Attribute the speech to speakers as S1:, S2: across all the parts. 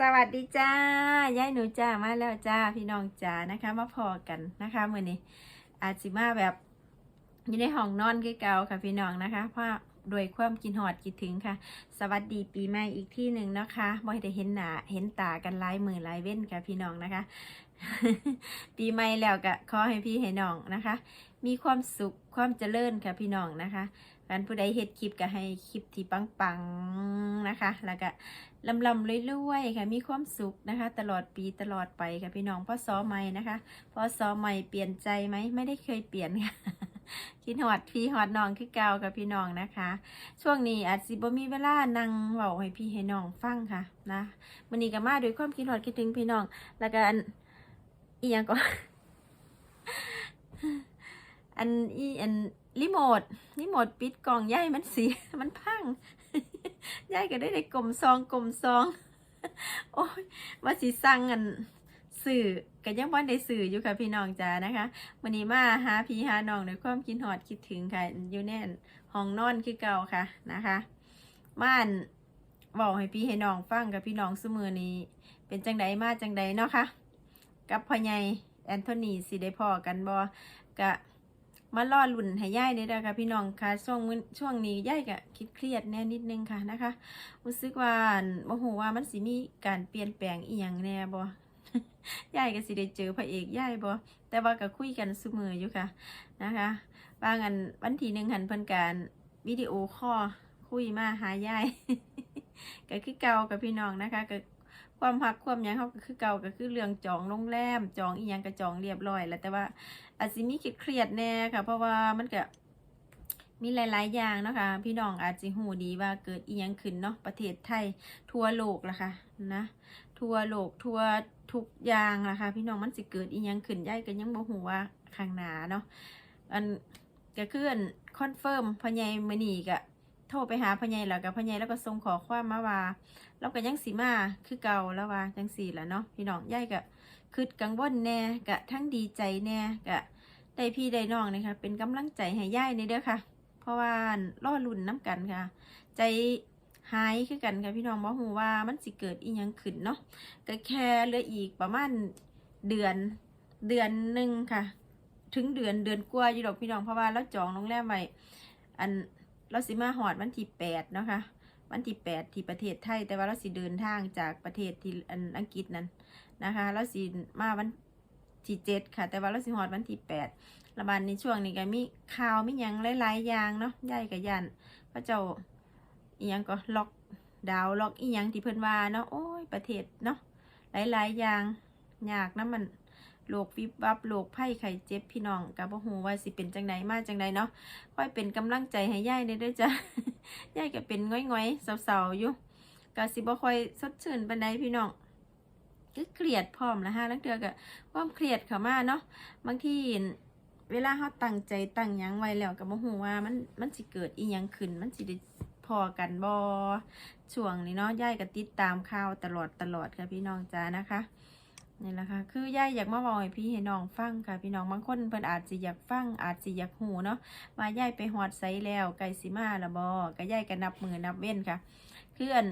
S1: สวัสดีจ้ายายหนูจ้ามาแล้วจ้าพี่น้องจ้านะคะ มาพอกันนะคะมือนี้อาจิมาแบบอยู่ในห้องนอนคือเก่าค่ะพี่น้องนะคะ เพราะโดยความกินหอดคิดถึงค่ะ สวัสดีปีใหม่อีกที่หนึ่งนะคะบ่ได้เห็นหน้าเห็นตากันหลายมือหลายเว้นค่ะพี่น้องนะคะ ปีใหม่แล้วก็ขอให้พี่ให้น้องนะคะ มีความสุขความเจริญค่ะพี่น้องนะคะ การผู้ใดเฮ็ดคลิปก็ให้คลิปที่ปังๆนะคะ แล้วก็ลำลำๆรวยๆค่ะ มีความสุขนะคะ ตลอดปีตลอดไปค่ะพี่น้องพ่อซ้อใหม่นะคะพ่อซ้อใหม่เปลี่ยนใจไหมไม่ได้เคยเปลี่ยนค่ะคิดหอดพี่หอดน้องคือเก่ากับพี่น้องนะคะ ช่วงนี้อาจสิบ่มีเวลานั่งเว้าให้พี่ให้น้องฟังค่ะนะวันนี้ก็มาด้วยความคิดหอดคิดถึงพี่น้อง แล้วก็อันอีหยังก็ อันอีอันรีโมทรีโมทปิดกล่องย่ายมันเสียมันพังย่ายก็ได้ได้กลมซองกลมซอง โอ้ยว่าสิสั่งอันสื่อก็ยังบ่ได้สื่ออยู่ค่ะพี่น้องจ้านะคะวันนี้มาหาพี่หาน้องในความคิดหอดคิดถึงค่ะอยู่แน่นห้องนอนคือเก่าค่ะนะคะม่านบอกให้พี่ให้น้องฟังกับพี่น้องสมือนี้ เป็นจังใดมาจังใดเนาะค่ะกับพ่อใหญ่แอนโทนีสิได้พอกันบ่กะ มาล่อลุ่นให้ย่ายนี่เด้อค่ะพี่น้องค่ะช่วงมื้อช่วงนี้ย่ายก็คิดเครียดแน่นิดนึงค่ะนะคะรู้สึกว่าโมโหว่ามันสิมีการเปลี่ยนแปลงอีหยังแน่บ่ย่ายก็สิได้เจอพระเอกย่ายบ่แต่ว่าก็คุยกันเสมออยู่ค่ะนะคะบางอันวันที่หนึ่งหันเพิ่นการวิดีโอคอคุยมาหาย่ายก็คือเก่ากับพี่น้องนะคะก็ ความพักความยังเขาก็คือเก่าก็คือเรื่องจองโรงแรมจองอีหยังก็จองเรียบร้อย แล้วแต่ว่าอาจสิมีเครียดแน่ค่ะ เพราะว่ามันก็มีหลาย ๆ อย่างนะคะ พี่น้องอาจจะหูดีว่าเกิดอีหยังขึ้นเนาะประเทศไทย ทั่วโลกละค่ะนะ ทั่วโลกทั่วทุกอย่างละค่ะพี่น้องมันสิเกิดอีหยังขึ้นย่ายก็ยังบ่ฮู้ว่าข้างหน้าเนาะอันก็คืออันคอนเฟิร์มพ่อใหญ่มื้อนี้ก็ โทรไปหาพ่อใหญ่แล้วก็พ่อใหญ่แล้วก็ส่งขอความมาว่าเราก็ยังสีมาคือเก่าแล้วว่าจังสีแหละเนาะพี่น้องย่ายก็คืดกังวลแน่กะทั้งดีใจแน่กะได้พี่ได้น้องนะคะเป็นกำลังใจให้ย่ายในเด้อค่ะ เพราะว่าล่อลุ่นน้ำกันค่ะ ใจหายคือกันค่ะพี่น้องบ่ฮู้ว่ามันสิเกิดอีหยังขึ้นเนาะก็แค่เหลืออีกประมาณเดือนเดือนหนึ่งค่ะ ถึงเดือนเดือนกว่าอยู่ดอกพี่น้องเพราะว่าเราจองโรงแรมไว้อัน เราสิมาหอดวันที่แปดนะคะ วันที่แปดที่ประเทศไทย แต่ว่าเราสิเดินทางจากประเทศที่อังกฤษนั้นนะคะ เราสิมาวันที่เจ็ดค่ะ แต่ว่าเราสิฮอดวันที่แปดระบาดในช่วงนี้ก็มีข่าวมียังหลายๆอย่างเนาะย่ายกับยันพระเจ้าอีหยังก็ล็อกดาวล็อกอีหยังที่เพิ่นว่าเนาะโอ้ยประเทศเนาะหลายๆอย่างยากนะมัน โรควิบวับโรคไข้ไข้เจ็บพี่น้องกับบ่ฮู้ว่าสิเป็นจังไดมาจังไดเนาะค่อยเป็นกำลังใจให้ย่ายเด้ด้อจ้ะยายก็เป็นง่อยๆเศร้าๆอยู่ก็สิบ่ค่อยสดชื่นปานใดพี่น้องก็เครียดพร้อมละฮะลังเทือก็ความเครียดเข้ามาเนาะบางทีเวลาเฮาตั้งใจตั้งยังไว้แล้วก็บ่ฮู้ว่ามันมันสิเกิดอีหยังขึ้น มันสิได้พอกันบ่ช่วงนี้เนาะยายก็ติดตามข่าวตลอดตลอดค่ะพี่น้องจ้านะคะ นี่แหละค่ะ คือยายอยากมาบอกให้พี่ให้น้องฟังค่ะ พี่น้องบางคนเพิ่นอาจสิอยากฟัง อาจสิอยากหูเนาะว่ายายไปหอดไซแล้วไก่สิมาละบอก็ยายก็นับมือนับเว้นค่ะ เคืออัน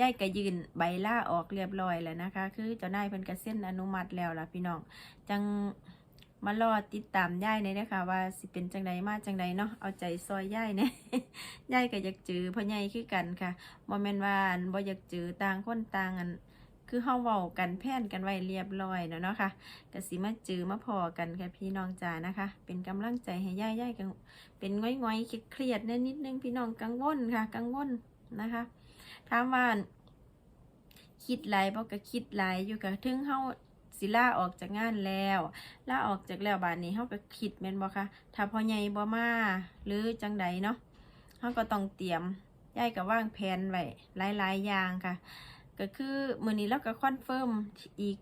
S1: ยายก็ยืนใบล่าออกเรียบร้อยแล้วนะคะ คือเจ้านายเพิ่นก็เส้นอนุมัติแล้วล่ะพี่น้อง จังมารอติดตามยายในนะคะว่าสิเป็นจังใดมาจังใดเนาะเอาใจซอยยายเนี่ยยายก็อยากจือพ่อใหญ่คือกันค่ะบ่แม่นว่านบ่อยากจือต่างคนต่างอัน คือเฮาเว้ากันแพนกันไว้เรียบร้อยแล้วเนาะค่ะก็สิมาจือมาพอกันค่ะพี่น้องจ๋านะคะ เป็นกำลังใจให้ย่าย่ายกันเป็นง่อยง่อยๆเครียดๆนิดนิดนึงพี่น้องกังวลค่ะ กังวลนะคะถามว่าคิดหลายบ่ก็คิดหลายอยู่กับถึงเฮาสิล่าออกจากงานแล้วล่าออกจากแล้วบาดนี้เฮาก็คิดแม่นบ่คะถ้าพ่อใหญ่บ่มาหรือจังใดเนาะเฮาก็ต้องเตรียมยายก็วางแผนไว้หลายๆอย่างค่ะ ก็คือมือนี้เราก็คอนเฟิร์มอีก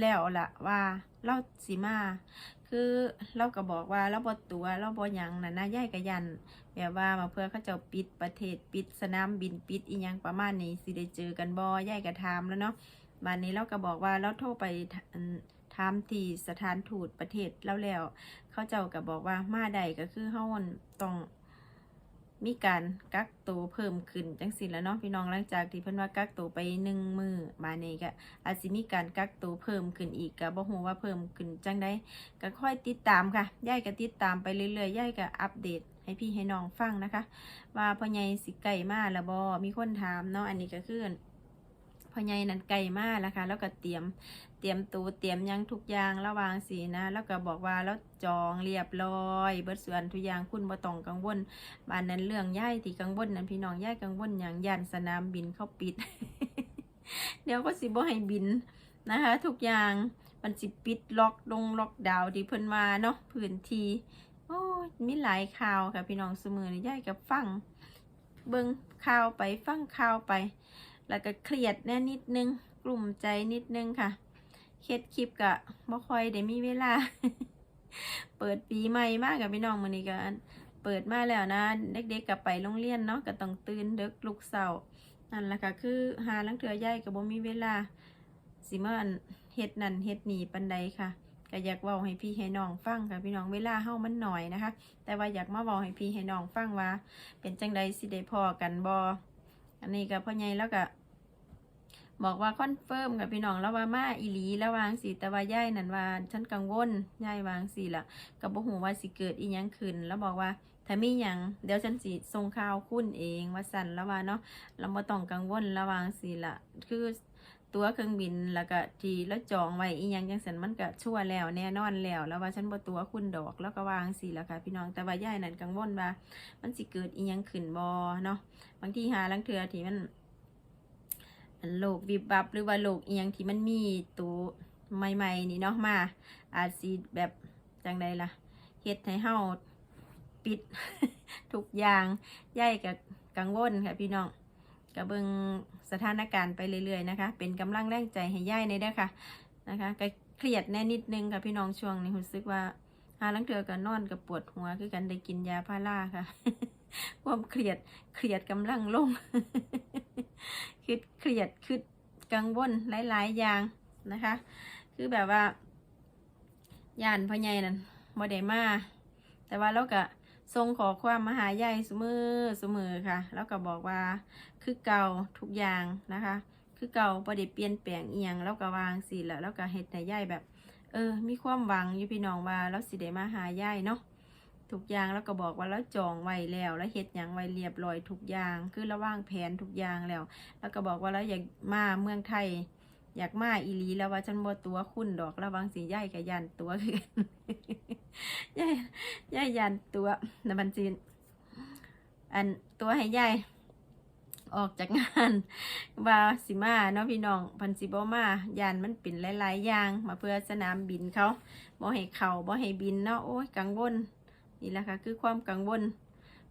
S1: แล้วล่ะว่าเราสิมา คือเราก็บอกว่าเราบ่ตัวเราบ่หยังนะนะยายก็ยันแบบว่ามาเพื่อเขาเจ้าปิดประเทศปิดสนามบินปิดอีหยังประมาณนี้สิได้เจอกันบ่ยายก็ถามแล้วเนาะบัดนี้เราก็บอกว่าเราโทรไปอันถามที่สถานทูตประเทศแล้วแล้ว เขาเจ้าก็บอกว่ามาใดก็คือเฮาต้อง มีการกักตัวเพิ่มขึ้นจังสิแล้วเนาะพี่น้องหลังจากที่เพิ่นว่ากักตัวไปหนึ่งมือมาเนี่ก็อาจจะมีการกักตัวเพิ่มขึ้นอีกก็บ่ฮู้ว่าเพิ่มขึ้นจังได้ก็ค่อยติดตามค่ะย่ายก็ติดตามไปเรื่อยๆย่ายก็อัปเดตให้พี่ให้น้องฟังนะคะ ว่าพ่อใหญ่สิไก่มาแล้วบ่มีคนถามเนาะอันนี้ก็คือ พ่อใหญ่นั่นไก่มาแล้วค่ะแล้วก็เตรียมเตรียมตัวเตรียมยังทุกอย่างระวางสีนะ แล้วก็บอกว่าแล้วจองเรียบร้อย เบิดส่วนทุกอย่างคุณบ่ต้องกังวลบ้านนั้นเรื่องย่ายที่กังวลนั้นพี่น้องย่ายกังวลอย่างย่านสนามบินเขาปิด เดี๋ยวก็สิบ่ให้บินนะคะ ทุกอย่างมันสิปิดล็อกลงล็อกดาวน์ที่เพิ่นมาเนาะพื้นที่โอ้ยมีหลายข่าวค่ะพี่น้องเสมอนี่ย่ายกับฟังเบิ่งข่าวไปฟังข่าวไป แล้วก็เครียดแน่นิดนึง กลุ่มใจนิดนึงค่ะเฮ็ดคลิปกะบ่ค่อยได้มีเวลา เปิดปีใหม่มากกับพี่น้องมื้อนี้ก็อันเปิดมาแล้วนะ เด็กๆก็ไปโรงเรียนเนาะก็ต้องตื่นเดึกลุกเช้านั่นแหละค่ะคือหาลังเทื่อใหญ่ก็บ่มีเวลาสิมาอันเฮ็ดนั่นเฮ็ดนี่ปานใดค่ะก็อยากเว้าให้พี่ให้น้องฟังค่ะพี่น้องเวลาเฮามันหน้อยนะคะ แต่ว่าอยากมาเว้าให้พี่ให้น้องฟังว่า เป็นจังใดสิได้พอกันบอ อันนี้กับพ่อใหญ่แล้วก็บอกว่าคอนเฟิร์มกับพี่น้องแล้วว่ามาอีหลีแล้ววางสีแต่ว่าย่ายนันว่าฉันกังวลย่ายวางสีละกับบ่หูว่าสิเกิดอีหยังขึ้น แล้วบอกว่าถ้ามีหยังเดี๋ยวฉันสิส่งข่าวคุณเองว่าสั่นแล้วว่าเนาะเราบ่ต้องกังวลระวางสีละคือ ตัวเครื่องบินแล้วก็ที่แล้วจองไว้อีหยังจังซั่นมันก็ชั่วแล้วแน่นอนแล้ว แล้วว่าฉันบ่ตัวคุณดอกแล้วก็วางสิล่ะค่ะ พี่น้องแต่ว่าย่ายนั่นกังวลว่า มันสิเกิดอีหยังขึ้นบ่เนาะบางทีหาลังเทือที่มันอันโลกวิบวับหรือว่าโลกเอียงที่มันมีตัวใหม่ๆนี่เนาะมา อาจสิแบบจังใดล่ะเฮ็ดให้เฮาปิดทุกอย่างย่ายกับกังวลค่ะพี่น้อง ก็เบิงสถานการณ์ไปเรื่อยๆนะคะ เป็นกำลังแรงใจให้ย่ายในเด้อค่ะนะคะก็เครียดแน่นิดนึงค่ะพี่น้องช่วงนี้รู้สึกว่าหาลังเทือก็นอนกับปวดหัวคือกันได้กินยาพาราค่ะความเครียดเครียดกำลังลงคิดเครียดคิดกังวลหลาย ๆ อย่างนะคะ คือแบบว่าย่านพ่อใหญ่นั่นบ่ได้มาแต่ว่าเราก็ ส่งขอความมาหาใหญ่เสมอเสมอค่ะ แล้วก็บอกว่าคือเก่าทุกอย่างนะคะ คือเก่าบ่ได้เปลี่ยนแปลงเอียงแล้วก็วางสิแล้วแล้วก็เฮ็ดให้ยายแบบ เออ มีความหวังอยู่พี่น้องว่าเราสิได้มาหายายเนาะทุกอย่างแล้วก็บอกว่าแล้วจองไว้แล้วแล้วเฮ็ดหยังไว้เรียบร้อยทุกอย่าง คือระว่างแผนทุกอย่างแล้ว แล้วก็บอกว่าแล้วอยากมาเมืองไทย อยากมาอีลีแล้วว่าฉันบ่ตัวคุณดอกระวังสิย่ายกับยันตัวคือกันย่ายย่ายยันตัวนะบันจีนอันตัวให้ย่ายออกจากงานว่าสิมาเนาะพี่น้องพันสิบมายันมันเป็นหลายๆอย่างมาเพื่อสนามบินเขาบ่ให้เขาบ่ให้บินเนาะโอ้ยกังวลนี่แหละค่ะ คือความกังวล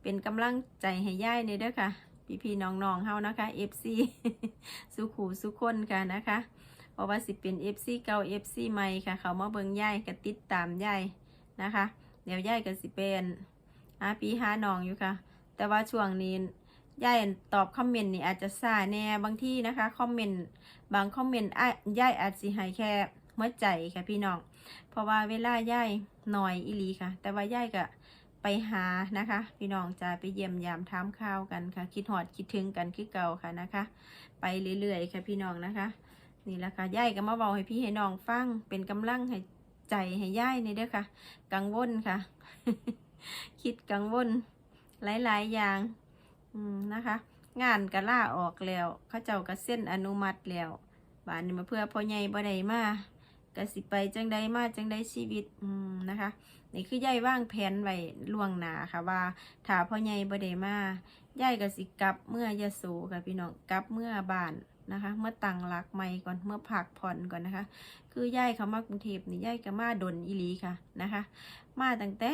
S1: เป็นกำลังใจให้ย่ายในเด้อค่ะ พี่พี่ๆน้องๆเฮานะคะ FC สุขูสุคนค่ะนะคะ เพราะว่าสิเป็น FC เก่า FC ใหม่ค่ะ เขามาเบิ่งย่ายก็ติดตามย่ายนะคะ เดี๋ยวย่ายก็สิเป็นหาปีหาน้องอยู่ค่ะ แต่ว่าช่วงนี้ย่ายตอบคอมเมนต์นี่อาจจะซ่าแน่บางที่นะคะคอมเมนต์บางคอมเมนต์อะย่ายอาจสิให้แค่หัวใจค่ะพี่น้อง เพราะว่าเวลาย่ายหน่อยอีลีค่ะ แต่ว่าย่ายก็ไปหานะคะ พี่น้องจะไปเยี่ยมยามถามข่าวกันค่ะ คิดหอดคิดถึงกันคือเก่าค่ะนะคะ ไปเรื่อยๆค่ะพี่น้องนะคะ นี่แหละค่ะย่ายก็มาบอกให้พี่ให้น้องฟังเป็นกำลังให้ใจให้ย่ายในเด้อค่ะ กังวลค่ะ คิดกังวล หลายๆอย่างอืมนะคะ งานก็ล่าออกแล้วเขาเจ้าก็เส้นอนุมัติแล้วบานนี้มาเพื่อพ่อใหญ่บ่ได้มาก็สิไปจังใดมาจังใดชีวิตอืมนะคะนี่คือยายว่างแผนไว้ล่วงหน้าค่ะว่าถ้าพ่อใหญ่บ่ได้มายายก็สิกลับเมื่อยะโสค่ะพี่น้องกลับเมื่อบ้าน นะคะ เมื่อตังหลักใหม่ก่อนเมื่อพักผ่อนก่อนนะคะ คือย่ายเขามากรุงเทพนี่ย่ายก็มาดนอีหลีค่ะนะคะ มาตั้งแต่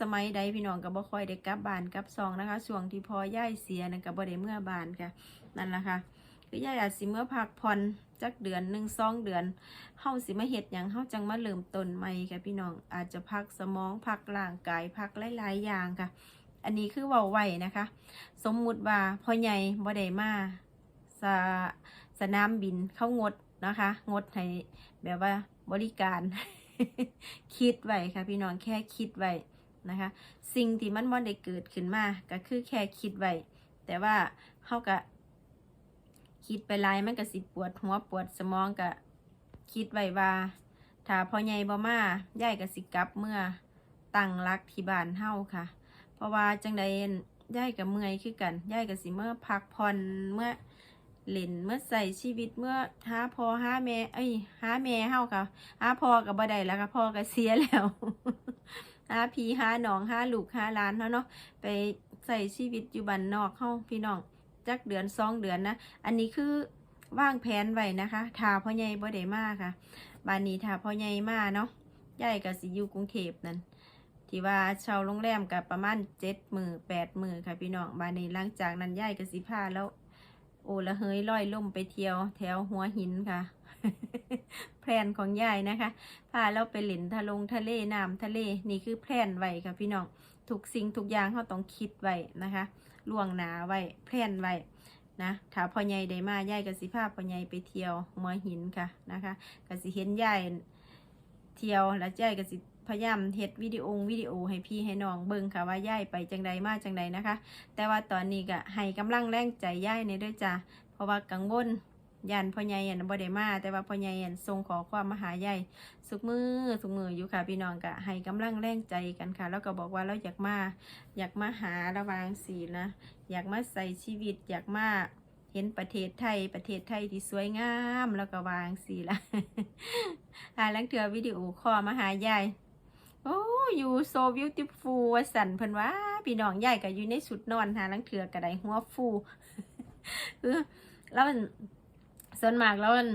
S1: สมัยใดพี่น้องก็บบ่ค่อยได้กลับบ้านกลับซองนะคะช่วงที่พอย่ายเสียนั่นก็บ่ได้เมื่อบ้านค่ะนั่นแหละค่ะคือย่ายอาจสิเมื่อพักผ่อนจักเดือนหนึ่งสองเดือนเฮาสิมาเฮ็ดหยังเฮาจังมาเริ่มต้นใหม่ค่ะพี่น้องอาจจะพักสมองพักร่างกายพักหลายๆอย่างค่ะอันนี้คือเว้าไหวนะคะ สมมุติว่าพ่อใหญ่บ่ได้มา สะสนามบินเขางดนะคะ งดให้แบบว่าบริการคิดไว้ค่ะ พี่น้องแค่คิดไว้นะคะ สิ่งที่มันบ่ได้เกิดขึ้นมาก็คือแค่คิดไว้แต่ว่าเฮาก็คิดไปหลายมันก็สิปวดหัวปวดสมองก็คิดไว้ว่าถ้าพ่อใหญ่บ่มายายก็สิกลับเมื่อตั้งรักที่บ้านเฮาค่ะ เพราะว่าจังใดยายก็เมื่อยคือกันยายก็สิเมื่อพักผ่อนเมื่อ เล่นเมื่อใส่ชีวิตเมื่อหาพ่อหาแม่เอ้ยหาแม่เฮาค่ะหาพ่อก็บ่ได้แล้วค่ะพ่อก็เสียแล้วหาพี่หาน้องหาลูกหาหลานเนาะเนาะไปใส่ชีวิตอยู่บ้านนอกเฮาพี่น้องจักเดือนสองเดือนนะอันนี้คือว่างแผนไว้นะคะถ้าพ่อใหญ่บ่ได้มาค่ะบ้านนี้ถ้าพ่อใหญ่มาเนาะยายก็สิอยู่กรุงเทพนั่นที่ว่าเช่าโรงแรมกับประมาณเจ็ดมือแปดมือค่ะพี่น้องบ้านนี้หลังจากนั้นยายก็สิพาแล้ว อ้ละเฮยลอยล่มไปเที่ยว แถวหัวหินค่ะ แพลนของยายนะคะพาเราไปเล่นทะลงทะเลน้ำทะเลนี่คือแพลนไว้ค่ะพี่น้องทุกสิ่งทุกอย่างเขาต้องคิดไว้นะคะล่วงหนาไว้แพลนไว้นะถ้าพ่อใหญ่ได้มายายก็สิพาพพ่อใหญ่ไปเที่ยวหัวหินค่ะนะคะก็สิเห็นยายเที่ยวแล้วยายก็สิ พยายามเฮ็ดวิดีโอวิดีโอให้พี่ให้น้องเบิ่งค่ะว่ายายไปจังใดมาจังใดนะคะ แต่ว่าตอนนี้ก็ให้กำลังแรงใจย่ายในด้วยจ้ะเพราะว่ากังวลยันพ่อใหญ่ยันบ่ได้มาแต่ว่าพ่อใหญ่ยันส่งขอความมาหายายสุกมือสุกมืออยู่ค่ะพี่น้องก็ให้กำลังแรงใจกันค่ะ แล้วก็บอกว่าเราอยากมาอยากมาหาระวางสีนะ อยากมาใส่ชีวิตอยากมาเห็นประเทศไทยประเทศไทยที่สวยงามแล้วก็วางสีละหาลังเถือวิดีโอคอมาหายาย โอ้อยู่โซบิวตี้ฟูวสันเพิ่นว่าพี่น้องยายก็อยู่ในสุดนอนหาลังเถือกระไดหัวฟูคือแล้วมันส่วนมากแล้วมัน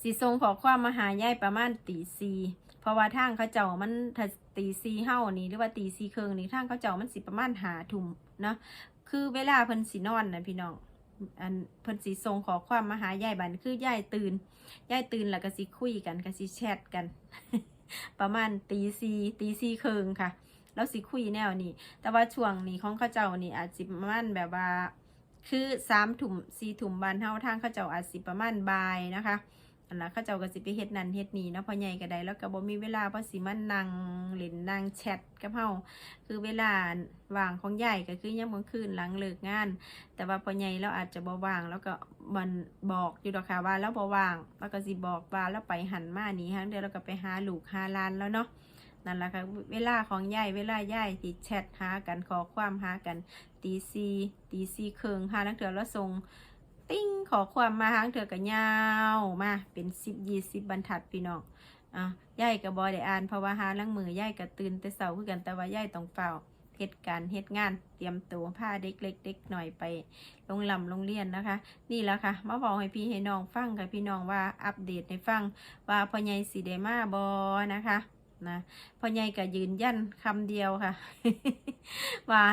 S1: สีทรงขอความมาหายายประมาณตีซีเพราะว่าทางเขาเจ้ามันตีซีเฮ้านี่หรือว่าตีซีเคิงนี่ทางเขาเจ้ามันสิประมาณหาทุ่มเนาะคือเวลาเพิ่นสินอนนะพี่น้องอันเพิ่นสีทรงขอความมาหายายบันคือยายตื่นยายตื่นแล้วก็สิคุยกันก็สิแชทกัน ประมาณตีสี่ตีซีเคิงค่ะ แล้วสิคุยแนวนี้ แต่ว่าช่วงนี้ของข้าเจ้านี่อาจจะประมาณแบบว่า คือสามถุ่มสี่ถุ่มบานเท่าทางข้าเจ้าอาจสิประมาณบ่ายนะคะ อันละเขาเจ้าก็สิไปเฮ็ดนั่นเฮ็ดนี่เนาะพอใหญ่ก็ได้แล้วก็บ่มีเวลาเพราะสิมันนั่งเล่นนั่งแชทกับเฮาคือเวลาว่างของใหญ่ก็คือยามกลางคืนหลังเลิกงาน แต่ว่าพอใหญ่เราอาจจะบ่ว่างแล้วก็มันบอกอยู่ดอกค่ะว่าแล้วบ่ว่างแล้วก็สิบอกว่าแล้วไปหันมานี่ฮะเดี๋ยวเราก็ไปหาลูกหาหลานแล้วเนาะนั่นแหละค่ะเวลาของยายเวลายายที่แชทหากันขอความหากันตีซีตีซีเคิงหานังเถื่อแล้วส่ง ติ้งขอความมาหางเถอกันยาวมาเป็นสิบยี่สิบบรรทัดพี่น้องอะย่ายกับบอได้อ่านเพราะว่าหาลังมือย่ายกับตื่นแต่เสาคือกันแต่ว่าย่ายต้องเฝ้าเหตุการณ์เหตุงาน เตรียมตัวพาเด็กเล็กเด็กหน่อยไปโรงลำโรงเรียนนะคะ นี่แล้วค่ะ มาบอกให้พี่ให้น้องฟังค่ะพี่น้องว่าอัปเดตให้ฟังว่าพ่อใหญ่สีเดมาบอนะคะ นะพ่อใหญ่ก็ยืนยันคำเดียวค่ะ ว่า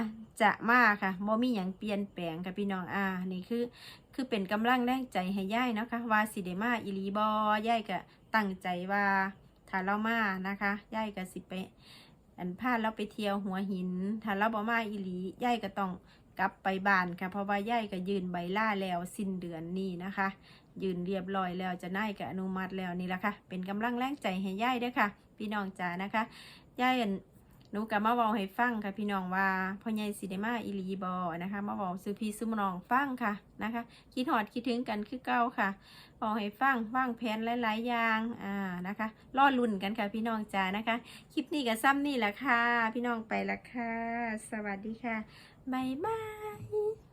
S1: จะมาค่ะบ่มีอย่างเปลี่ยนแปลงค่ะพี่น้องอ่านี่คือ คือเป็นกำลังแรงใจให้ย่ายเนาะคะว่าสิเดมาอีหลีบอย่ายก็ตั้งใจว่าถ้าเรามานะคะย่ายก็สิไปอันพาเราไปเที่ยวหัวหิน ถ้าเราบ่มาอีหลีย่ายก็ต้องกลับไปบ้านค่ะเพราะว่าย่ายก็ยืนใบล่าแล้วสิ้นเดือนนี้นะคะ ยืนเรียบร้อยแล้วจะน่ายกับอนุมัติแล้วนี่แหละค่ะ เป็นกำลังแรงใจให้ย่ายด้วยค่ะ พี่น้องจ๋านะคะย่ายอันหนูกับมาเวาให้ฟังค่ะพี่น้องว่าพ่อใหญ่สิเดมาอีหลีบอนะคะมาเวาซื้อพี่ซื้อมน้องฟังค่ะนะคะคิดหอดคิดถึงกันคือเก่าค่ะบอกให้ฟังวางแผนหลาย ๆ อย่างอ่านะคะรอลุ่นกันค่ะพี่น้องจ๋านะคะคลิปนี้กับซ้ำนี่แหละค่ะ พี่น้องไปละค่ะ สวัสดีค่ะบ๊ายบาย